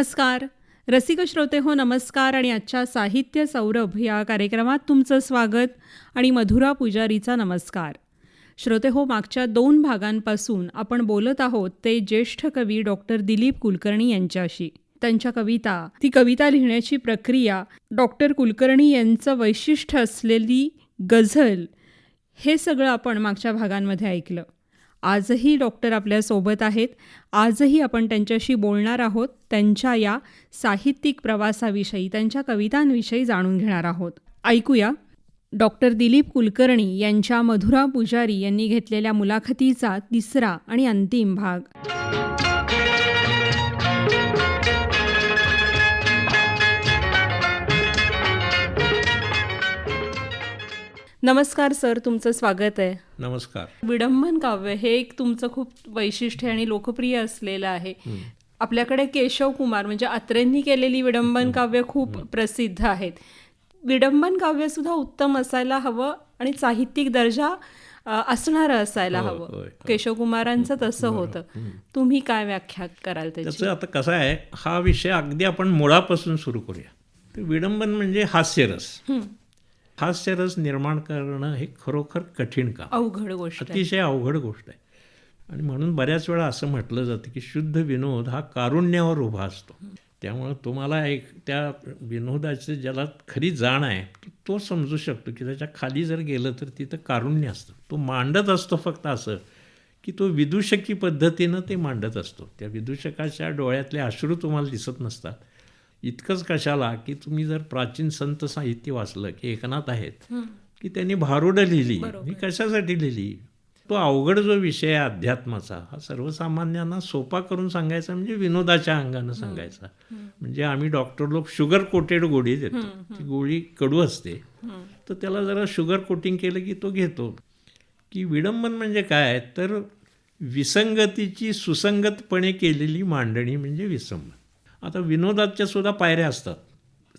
नमस्कार. रसिक श्रोते हो नमस्कार आणि आजच्या साहित्य सौरभ या कार्यक्रमात तुमचं स्वागत आणि मधुरा पुजारीचा नमस्कार. श्रोते हो मागच्या दोन भागांपासून आपण बोलत आहोत ते ज्येष्ठ कवी डॉक्टर दिलीप कुलकर्णी यांच्याशी. त्यांच्या कविता ती कविता लिहिण्याची प्रक्रिया डॉक्टर कुलकर्णी यांचं वैशिष्ट्य असलेली गझल हे सगळं आपण मागच्या भागांमध्ये ऐकलं. आजही डॉक्टर आपल्यासोबत आहेत. आजही आपण त्यांच्याशी बोलणार आहोत. त्यांच्या या साहित्यिक प्रवासाविषयी त्यांच्या कवितांविषयी जाणून घेणार आहोत. ऐकूया. डॉक्टर दिलीप कुलकर्णी यांच्या मधुरा पुजारी यांनी घेतलेल्या मुलाखतीचा तिसरा आणि अंतिम भाग. नमस्कार सर. तुमचं स्वागत आहे. नमस्कार. विडंबन काव्य हे एक तुमचं खूप वैशिष्ट्य आणि लोकप्रिय असलेलं आहे. आपल्याकडे केशव कुमार म्हणजे अत्रेंनी केलेली विडंबन काव्य खूप प्रसिद्ध आहेत. विडंबन काव्य सुद्धा उत्तम असायला हवं आणि साहित्यिक दर्जा असणारं असायला हवं. होय. केशव कुमारांचं तसं होतं. तुम्ही काय व्याख्या कराल त्याची? आता कसं आहे हा विषय अगदी आपण मुळापासून सुरू करूया. विडंबन म्हणजे हास्यरस. हास्यरस निर्माण करणं हे खरोखर कठीण काम. अवघड गोष्ट अतिशय अवघड गोष्ट आहे. आणि म्हणून बऱ्याच वेळा असं म्हटलं जातं की शुद्ध विनोद हा कारुण्यावर उभा असतो. त्यामुळं तुम्हाला एक त्या विनोदाचं ज्याला खरी जाण आहे तो- तो समजू शकतो की त्याच्याखाली जर गेलं तर तिथं कारुण्य असतं. तो मांडत असतो फक्त असं की तो विदूषकी पद्धतीनं ते मांडत असतो. त्या विदूषकाच्या डोळ्यातले अश्रू तुम्हाला दिसत नसतात. इतकंच कशाला की तुम्ही जर प्राचीन संत साहित्य वाचलं की एकनाथ आहेत की त्यांनी भारुडं लिहिली ही कशासाठी लिहिली? तो अवघड जो विषय आहे अध्यात्माचा हा सर्वसामान्यांना सोपा करून सांगायचा म्हणजे विनोदाच्या अंगानं सांगायचा. म्हणजे आम्ही डॉक्टर लोक शुगर कोटेड गोळी देतो. ती गोळी कडू असते. तर त्याला जरा शुगर कोटिंग केलं की तो घेतो. की विडंबन म्हणजे काय? तर विसंगतीची सुसंगतपणे केलेली मांडणी म्हणजे विसंबन आता विनोदाच्या सुद्धा पायऱ्या असतात.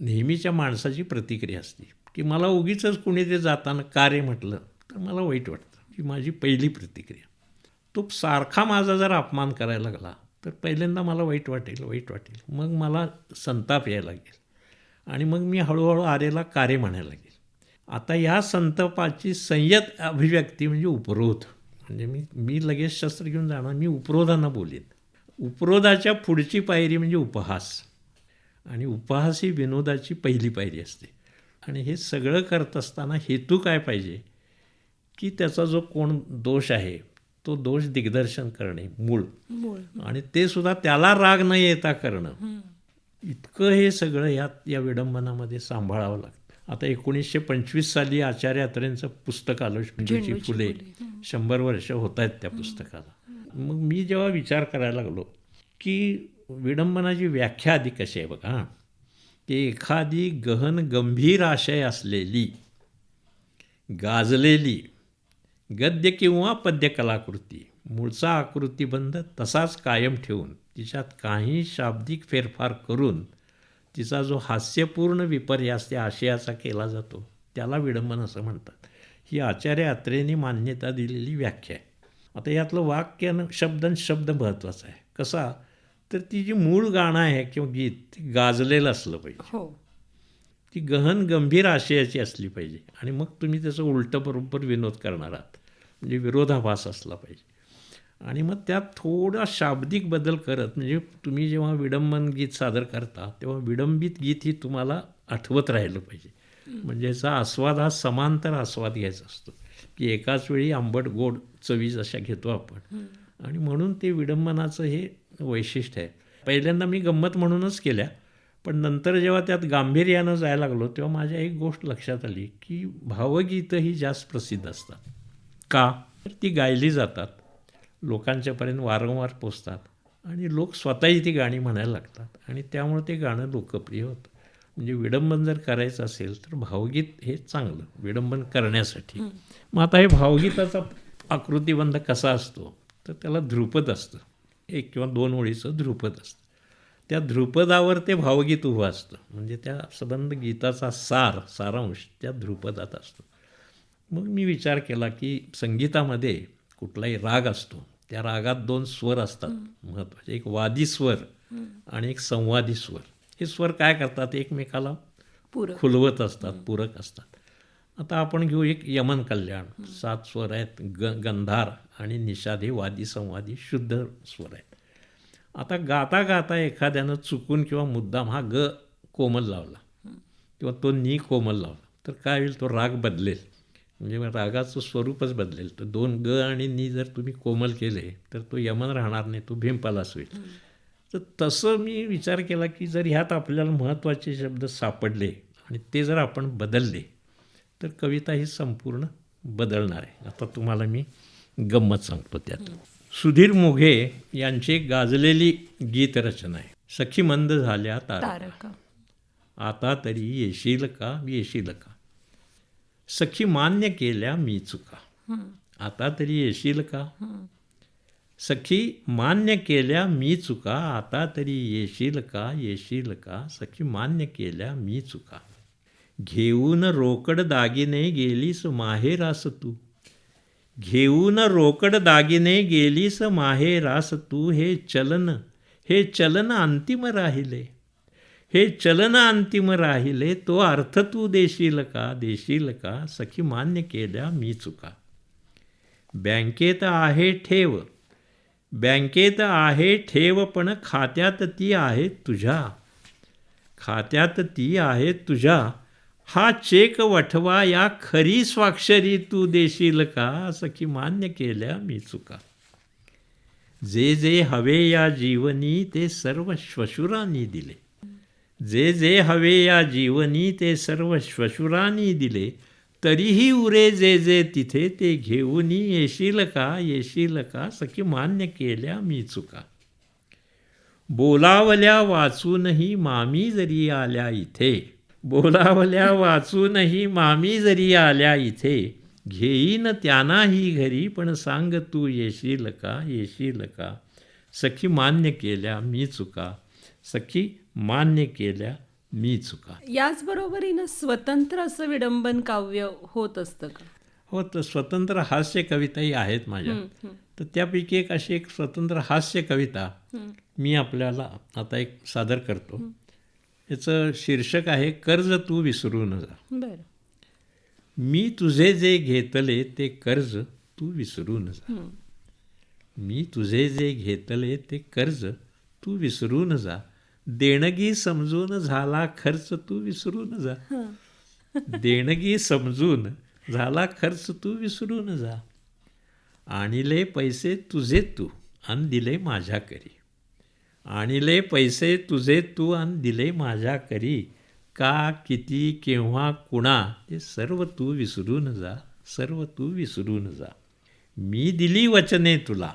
नेहमीच्या माणसाची प्रतिक्रिया असते की मला उगीच कुणी ते जाताना कार्य म्हटलं तर मला वाईट वाटतं ही माझी पहिली प्रतिक्रिया. तो सारखा माझा जर अपमान करायला लागला तर पहिल्यांदा मला वाईट वाटेल वाईट वाटेल. मग मला संताप यायला लागेल. आणि मग मी हळूहळू आरेला कार्य म्हणायला लागेल. आता या संतापाची संयत अभिव्यक्ती म्हणजे उपरोध. म्हणजे मी मी लगेच शस्त्र घेऊन जाणार मी उपरोधांना बोलेन. उपरोधाच्या पुढची पायरी म्हणजे उपहास. आणि उपहास ही विनोदाची पहिली पायरी असते. आणि हे सगळं करत असताना हेतू काय पाहिजे? की त्याचा जो कोण दोष आहे तो दोष दिग्दर्शन करणे मूळ. आणि ते सुद्धा त्याला राग न येता करणं. इतकं हे सगळं यात या विडंबनामध्ये सांभाळावं लागतं. आता एकोणीसशे पंचवीस साली आचार्य अत्रेंचं पुस्तक आलं झेंडूची फुले. शंभर वर्ष होत आहेत त्या पुस्तकाला. मग मी जेव्हा विचार करायला लागलो की विडंबनाची व्याख्या आधी कशी आहे बघा. हां की एखादी गहन गंभीर आशय असलेली गाजलेली गद्य किंवा पद्य कलाकृती मूळचा आकृतीबंध तसाच कायम ठेवून तिच्यात काही शाब्दिक फेरफार करून तिचा जो हास्यपूर्ण विपर्यास त्या आशयाचा केला जातो त्याला विडंबन असं म्हणतात. ही आचार्य अत्रेंनी मान्यता दिलेली व्याख्या आहे. आता यातलं वाक्य शब्द शब्द महत्त्वाचा आहे. कसा? तर ती जी मूळ गाणं आहे किंवा गीत ती गाजलेलं असलं पाहिजे. हो. ती गहन गंभीर आशयाची असली पाहिजे. आणि मग तुम्ही त्याचं उलटं बरोबर विनोद करणार आहात. म्हणजे विरोधाभास असला पाहिजे. आणि मग त्यात थोडा शाब्दिक बदल करत म्हणजे तुम्ही जेव्हा विडंबन गीत सादर करता तेव्हा विडंबित गीत ही तुम्हाला आठवत राहिलं पाहिजे. म्हणजे याचा आस्वाद हा समांतर आस्वाद घ्यायचा असतो. की एकाच वेळी आंबट गोड चवी जशा घेतो आपण. आणि म्हणून ते विडंबनाचं हे वैशिष्ट्य आहे. पहिल्यांदा मी गंमत म्हणूनच केल्या पण नंतर जेव्हा त्यात गांभीर्यानं जायला लागलो तेव्हा माझ्या एक गोष्ट लक्षात आली की भावगीतं ही जास्त प्रसिद्ध असतात. का? तर ती गायली जातात लोकांच्यापर्यंत वारंवार पोचतात आणि लोक स्वतःही ती गाणी म्हणायला लागतात आणि त्यामुळे ते गाणं लोकप्रिय होतं. म्हणजे विडंबन जर करायचं असेल तर भावगीत हे चांगलं विडंबन करण्यासाठी. मग आता हे भावगीताचा आकृतिबंध कसा असतो? तर त्याला ध्रुपद असतं. एक किंवा दोन ओळीचं ध्रुपद असतं. त्या ध्रुपदावर ते भावगीत उभं असतं. म्हणजे त्या संबंध गीताचा सार सारांश त्या ध्रुपदात असतो. मग मी विचार केला की संगीतामध्ये कुठलाही राग असतो. त्या रागात दोन स्वर असतात महत्त्वाचे. एक वादी स्वर आणि एक संवादी स्वर हे स्वर काय करतात एकमेकाला? पूरक. खुलवत असतात पूरक असतात. आता आपण घेऊ एक यमन कल्याण. सात स्वर आहेत ग गंधार आणि निषाद हे वादी संवादी शुद्ध स्वर आहेत. आता गाता गाता एखाद्यानं चुकून किंवा मुद्दाम हा ग कोमल लावला. किंवा तो नी कोमल लावला. तर काय होईल? तो राग बदलेल. म्हणजे रागाचं स्वरूपच बदलेल. तर दोन ग आणि नी जर तुम्ही कोमल केले तर तो यमन राहणार नाही तो भीमपालास होईल. तर तसं मी विचार केला की जर ह्यात आपल्याला महत्त्वाचे शब्द सापडले आणि ते जर आपण बदलले तर कविता ही संपूर्ण बदलणार आहे. आता तुम्हाला मी गंमत सांगतो त्यात. सुधीर मोघे यांची गाजलेली गीतरचना आहे. सखी मंद झाल्या तारा तारका. आता तरी येशील का येशील का? सखी मान्य केल्या मी चुका. आता तरी येशील का? सखी मान्य केल्या मी चुका आता तरी येशील का येशील का? सखी मान्य केल्या मी चुका. घेऊन रोकड दागिने गेलीस माहेरास तू. घेऊन रोकड दागिने गेलीस माहेरास तू. हे चलन हे चलन अंतिम राहिले. हे चलन अंतिम राहिले तो अर्थ तू देशील का? देशील का? सखी मान्य केल्या मी चुका. बँकेत आहे ठेव. बँकेत आहे ठेव पण खात्यात ती आहे तुझ्या. खात्यात ती आहे तुझ्या. हा चेक वठवा या खरी स्वाक्षरी तू देशील का? सखी मान्य केल्या मी चुका. जे जे हवे या जीवनी ते सर्व श्वशुरांनी दिले. जे जे हवे या जीवनी ते सर्व श्वशुरांनी दिले. तरीही उरे जे जे तिथे ते घेऊन येशील का? येशील का? सखी मान्य केल्या मी चुका. बोलावल्या वाचूनही मामी जरी आल्या इथे. बोलावल्या वाचूनही मामी जरी आल्या इथे. घेईन त्यांनाही घरी पण सांग तू येशील का? येशील का? सखी मान्य केल्या मी चुका. सखी मान्य केल्या मी चुका. याच बरोबरीनं स्वतंत्र असं विडंबन काव्य होत असतं का? हो तर स्वतंत्र हास्य कविताही आहेत माझ्या. तर त्यापैकी एक अशी एक स्वतंत्र हास्य कविता मी आपल्याला आता एक सादर करतो. याचं शीर्षक आहे कर्ज तू विसरून जा बरं. मी तुझे जे घेतले ते कर्ज तू विसरून जा मी तुझे जे घेतले ते कर्ज तू विसरून जा देणगी समजून झाला खर्च तू विसरून जा. देणगी समजून झाला खर्च तू विसरून जा. आणिले पैसे तुझे तू अन दिले माझ्या करी. आणिले पैसे तुझे तू अन दिले माझ्या करी. का किती केव्हा कुणा ते सर्व तू विसरून जा. सर्व तू विसरून जा. मी दिली वचने तुला.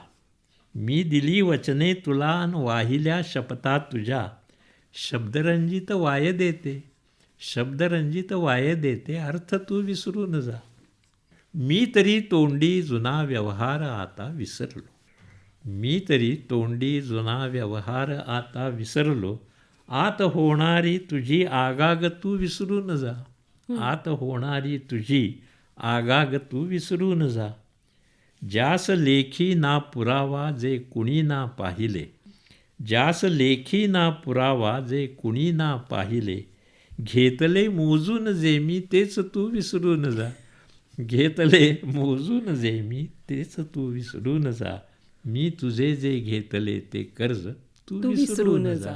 मी दिली वचने तुला अन वाहिल्या शपथा तुझ्या. शब्दरंजित वाय देते. शब्दरंजित वाय देते अर्थ तू विसरून जा. मी तरी तोंडी जुना व्यवहार आता विसरलो. मी तरी तोंडी जुना व्यवहार आता विसरलो. आत होणारी तुझी आगाग तू विसरून जा. आत होणारी तुझी आगाग तू विसरून जा. ज्यास लेखी ना पुरावा जे कुणी ना पाहिले. ज्यास लेखी ना पुरावा जे कुणी ना पाहिले घेतले मोजून जे मी तेच तू विसरून जा. घेतले मोजून जे मी तेच तू विसरून जा. मी तुझे जे घेतले ते कर्ज तू तू विसरून जा.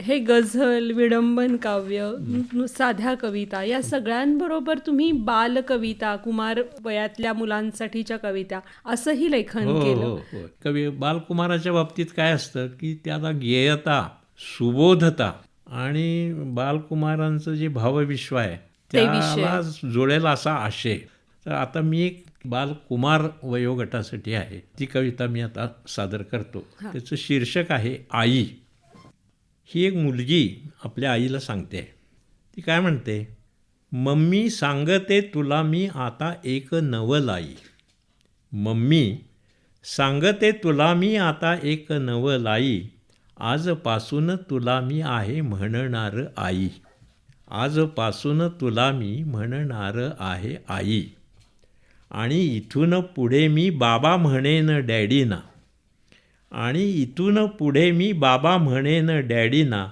हे गझल विडंबन काव्य साध्या कविता या सगळ्यांबरोबर तुम्ही बालकविता कुमार वयातल्या मुलांसाठीच्या कविता असंही लेखन हो केलं. हो. हो कवी बालकुमाराच्या बाबतीत काय असतं की त्याला गेयता सुबोधता आणि बालकुमारांचं जे भावविश्व आहे त्याला जुळेल असा आशय. तर आता मी एक बालकुमार वयोगटासाठी आहे. ती कविता मी आता सादर करतो. त्याचं शीर्षक आहे आई. ही एक मुलगी आपल्या आईला सांगते. ती काय म्हणते? मम्मी सांगते तुला मी आता एक नवल आई मम्मी सांगते तुला मी आता एक नवल आई आजपासून तुला मी आहे म्हणणार आई. आजपासून तुला मी म्हणणार आहे आई. आणि इथून पुढे मी बाबा म्हणेन डॅडीना. आणि इथून पुढे मी बाबा म्हणेन डॅडीना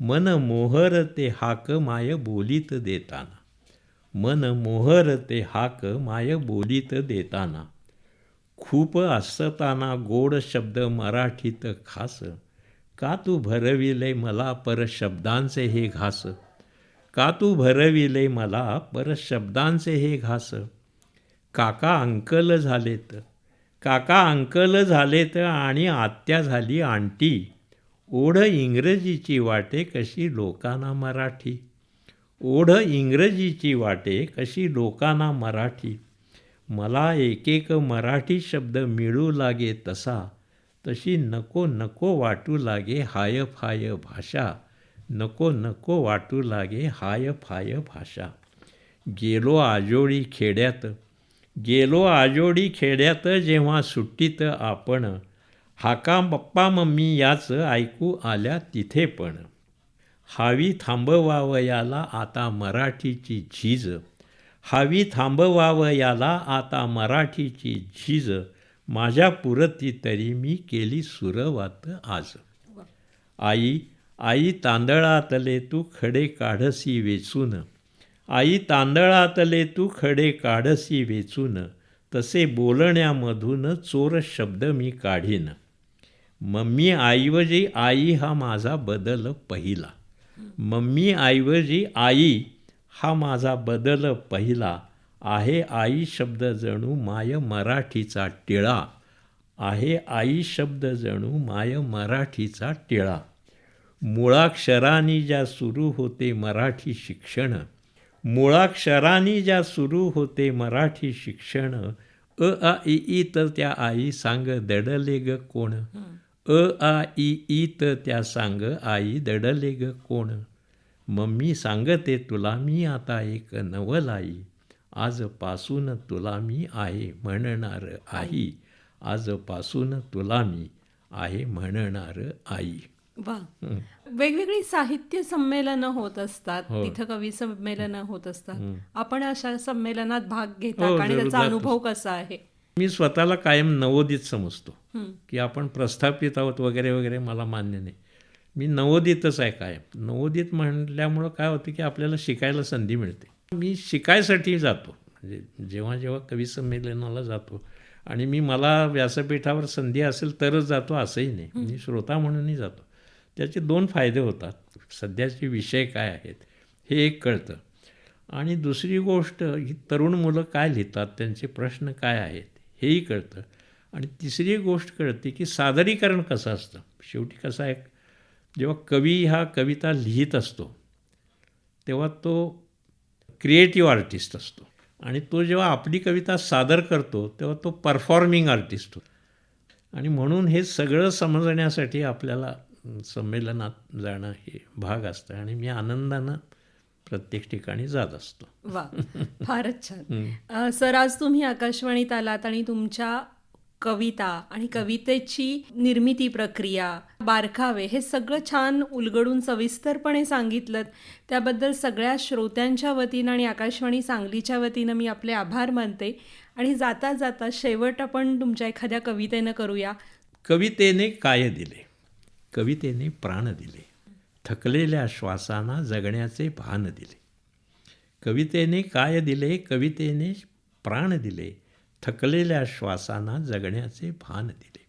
मन मोहर ते हाक माय बोलीत देताना. मन मोहर ते हाक माय बोलीत देताना. खूप असताना गोड शब्द मराठीत खास. का तू भरविले मला पर शब्दांचे हे घास? का तू भरविले मला पर शब्दांचे हे घास? काका अंकल झालेत. काका अंकल झालेत आणि आत्या झाली आंटी. ओढ इंग्रजीची वाटे कशी लोकांना मराठी. ओढ इंग्रजीची वाटे कशी लोकांना मराठी. मला एकेक मराठी शब्द मिळू लागे तसा. तशी नको नको वाटू लागे हाय फाय भाषा. नको नको वाटू लागे हाय फाय भाषा. गेलो आजोळी खेड्यात. गेलो आजोडी खेड्यात जेव्हा सुट्टीत आपण. हाका पप्पा मम्मी याच ऐकू आल्या तिथे पण. हावी थांबवावयाला आता मराठीची झीज. हावी थांबवावयाला आता मराठीची झीज. माझ्या पुरती तरी मी केली सुरवात आज. आई आई तांदळातले तू खडे काढसी वेचून. आई तांदळातले तू खडे काढसी वेचून तसे बोलण्यामधून चोर शब्द मी काढीन. मम्मी आईवजी आई हा माझा बदल पहिला. मम्मी ऐवजी आई हा माझा बदल पहिला. आहे आई शब्द जणू माय मराठीचा टिळा. आहे आई शब्द जणू माय मराठीचा टिळा. मुळाक्षरांनी ज्या सुरू होते मराठी शिक्षण मुळाक्षरांनी ज्या सुरू होते मराठी शिक्षण अ आ इ ई तर त्या आई सांग दडले ग कोण? अ आ इ ई तर त्या सांग आई दडले ग कोण? मम्मी सांगते तुला मी आता एक नवलाई आजपासून तुला मी आहे म्हणणार आई. आजपासून तुला मी आहे म्हणणार आई. वा. वेगवेगळी साहित्य संमेलनं होत असतात. हो. तिथं कवी संमेलनं होत असतात. आपण अशा संमेलनात भाग घेता हो, आणि जरूर त्याचा जातोच. अनुभव कसा आहे? मी स्वतःला कायम नवोदित समजतो. हं. की आपण प्रस्थापित आहोत वगैरे वगैरे मला मान्य नाही. मी नवोदितच आहे कायम. नवोदित म्हणल्यामुळं काय होतं की आपल्याला शिकायला संधी मिळते. मी शिकायसाठी जातो. म्हणजे जेव्हा जेव्हा कवी संमेलनाला जातो आणि मी मला व्यासपीठावर संधी असेल तरच जातो असंही नाही. मी श्रोता म्हणूनही जातो. त्याचे दोन फायदे होतात. सध्याचे विषय काय आहेत हे एक कळतं. आणि दुसरी गोष्ट ही तरुण मुलं काय लिहितात त्यांचे प्रश्न काय आहेत हेही कळतं. आणि तिसरी गोष्ट कळते की सादरीकरण कसं असतं. शेवटी कसं आहे जेव्हा कवी हा कविता लिहित असतो तेव्हा तो क्रिएटिव्ह आर्टिस्ट असतो. आणि तो जेव्हा आपली कविता सादर करतो तेव्हा तो परफॉर्मिंग आर्टिस्ट होतो. आणि म्हणून हे सगळं समजण्यासाठी आपल्याला संमेलनात जाणं हे भाग असतं आणि मी आनंदानं प्रत्येक ठिकाणी जात असतो. वा फारच छान. सर आज तुम्ही आकाशवाणीत आलात आणि तुमच्या कविता आणि कवितेची निर्मिती प्रक्रिया बारकावे हे सगळं छान उलगडून सविस्तरपणे सांगितलं. त्याबद्दल सगळ्या श्रोत्यांच्या वतीनं आणि आकाशवाणी सांगलीच्या वतीनं मी आपले आभार मानते. आणि जाता जाता शेवट आपण तुमच्या एखाद्या कवितेनं करूया. कवितेने काय दिले? कवितेने प्राण दिले. थकलेल्या श्वासांना जगण्याचे भान दिले. कवितेने काय दिले? कवितेने प्राण दिले. थकलेल्या श्वासांना जगण्याचे भान दिले.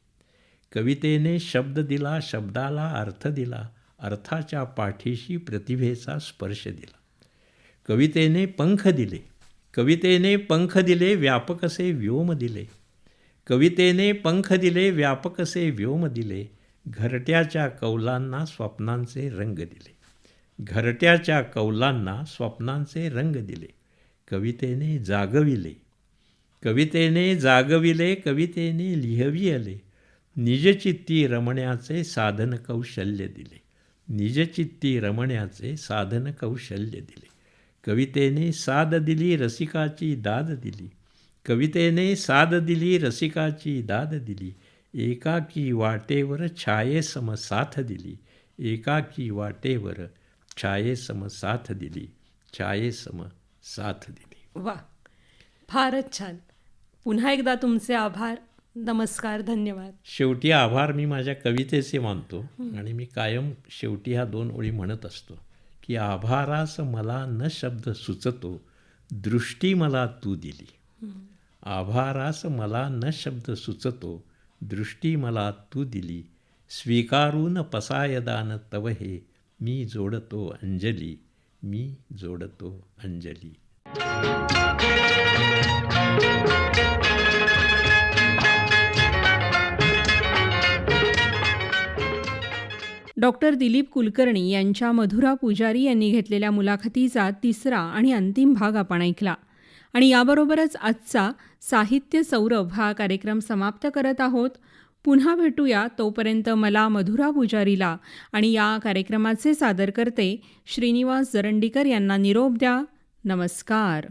कवितेने शब्द दिला शब्दाला अर्थ दिला अर्थाच्या पाठीशी प्रतिभेचा स्पर्श दिला. कवितेने पंख दिले. कवितेने पंख दिले व्यापकसे व्योम दिले. कवितेने पंख दिले व्यापकसे व्योम दिले. घरट्याच्या कौलांना स्वप्नांचे रंग दिले. घरट्याच्या कौलांना स्वप्नांचे रंग दिले. कवितेने जागविले. कवितेने जागविले कवितेने लिहविले निजचित्ती रमण्याचे साधन कौशल्य दिले. निजचित्ती रमण्याचे साधन कौशल्य दिले. कवितेने साद दिली रसिकाची दाद दिली. कवितेने साद दिली रसिकाची दाद दिली. एकाकी वाटेवर छायेसम साथ दिली. एकाकी वाटेवर छायेसम साथ दिली. छायेसम साथ दिली. वा फारच छान. पुन्हा एकदा तुमचे आभार. नमस्कार धन्यवाद. शेवटी आभार मी माझ्या कवितेचे मानतो आणि मी कायम शेवटी ह्या दोन ओळी म्हणत असतो की आभारास मला न शब्द सुचतो दृष्टी मला तू दिली. आभारास मला न शब्द सुचतो दृष्टी मला तू दिली. स्वीकारून पसायदान तव हे. मी जोडतो अंजली. मी जोडतो अंजली. डॉक्टर दिलीप कुलकर्णी यांच्या मधुरा पुजारी यांनी घेतलेल्या मुलाखतीचा तिसरा आणि अंतिम भाग आपण ऐकला. आणि याबरोबरच आजचा साहित्य सौरभ हा कार्यक्रम समाप्त करत आहोत. पुन्हा भेटूया तोपर्यंत मला मधुरा पुजारीला आणि या कार्यक्रमाचे सादरकर्ते श्रीनिवास जरंडीकर यांना निरोप द्या. नमस्कार.